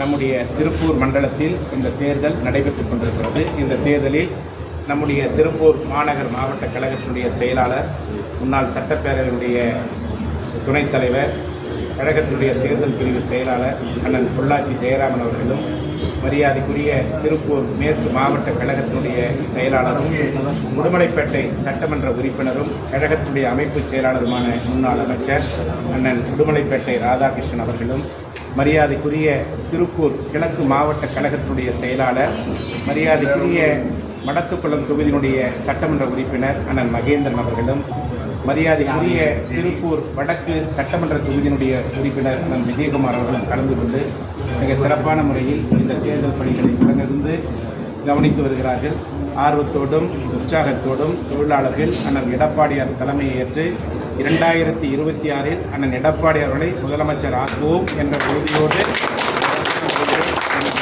நம்முடைய திருப்பூர் மண்டலத்தில் இந்த தேர்தல் நடைபெற்றுக் கொண்டிருக்கிறது. இந்த தேர்தலில் நம்முடைய திருப்பூர் மாநகர் மாவட்ட கழகத்தினுடைய செயலாளர் முன்னாள் சட்டப்பேரவையுடைய துணைத் தலைவர் கழகத்தினுடைய தேர்தல் பிரிவு செயலாளர் அண்ணன் பொள்ளாச்சி ஜெயராமன் அவர்களும் மரியாதைக்குரிய திருப்பூர் மேற்கு மாவட்ட கழகத்தினுடைய செயலாளரும் உடுமலைப்பேட்டை சட்டமன்ற உறுப்பினரும் கழகத்தினுடைய அமைப்பு செயலாளருமான முன்னாள் அமைச்சர் அண்ணன் உடுமலைப்பேட்டை ராதாகிருஷ்ணன் அவர்களும் மரியாதைக்குரிய திருப்பூர் கிழக்கு மாவட்ட கழகத்தினுடைய செயலாளர் மரியாதைக்குரிய மடத்துக்குளம் தொகுதியினுடைய சட்டமன்ற உறுப்பினர் அண்ணன் மகேந்திரன் அவர்களும் மரியாதைக்குரிய திருப்பூர் வடக்கு சட்டமன்ற தொகுதியினுடைய உறுப்பினர் அண்ணன் விஜயகுமார் அவர்களும் கலந்து கொண்டு மிக சிறப்பான முறையில் இந்த தேர்தல் பணிகளை உடனிருந்து கவனித்து வருகிறார்கள். ஆர்வத்தோடும் உற்சாகத்தோடும் தொழிலாளர்கள் அண்ணன் எடப்பாடியார் தலைமையை ஏற்று இரண்டாயிரத்தி இருபத்தி ஆறில் அண்ணன் எடப்பாடி அவர்களை முதலமைச்சர் ஆக்குவோம் என்ற உறுதியோடு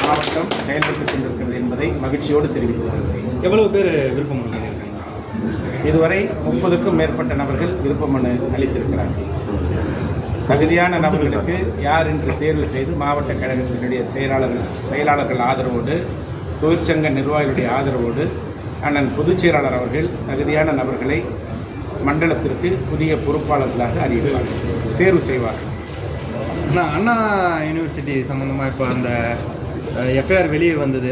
மாவட்டம் செயல்பட்டுக் கொண்டிருக்கிறது என்பதை மகிழ்ச்சியோடு தெரிவித்துக் கொள்கிறேன். எவ்வளவு பேர் விருப்பம் இதுவரை முப்பதுக்கும் மேற்பட்ட நபர்கள் விருப்ப மனு அளித்திருக்கிறார்கள். தகுதியான நபர்களுக்கு யார் என்று தேர்வு செய்து மாவட்ட கழகத்தினுடைய செயலாளர்கள் செயலாளர்கள் ஆதரவோடு தொழிற்சங்க நிர்வாகிகளுடைய ஆதரவோடு அண்ணன் பொதுச் செயலாளர் அவர்கள் தகுதியான நபர்களை மண்டலத்திற்கு புதிய பொறுப்பாளர்களாக அறிவிப்பார்கள் தேர்வு செய்வார்கள் அண்ணா அண்ணா யூனிவர்சிட்டி சம்மந்தமாக இப்போ அந்த எஃப்ஐஆர் வெளியே வந்தது.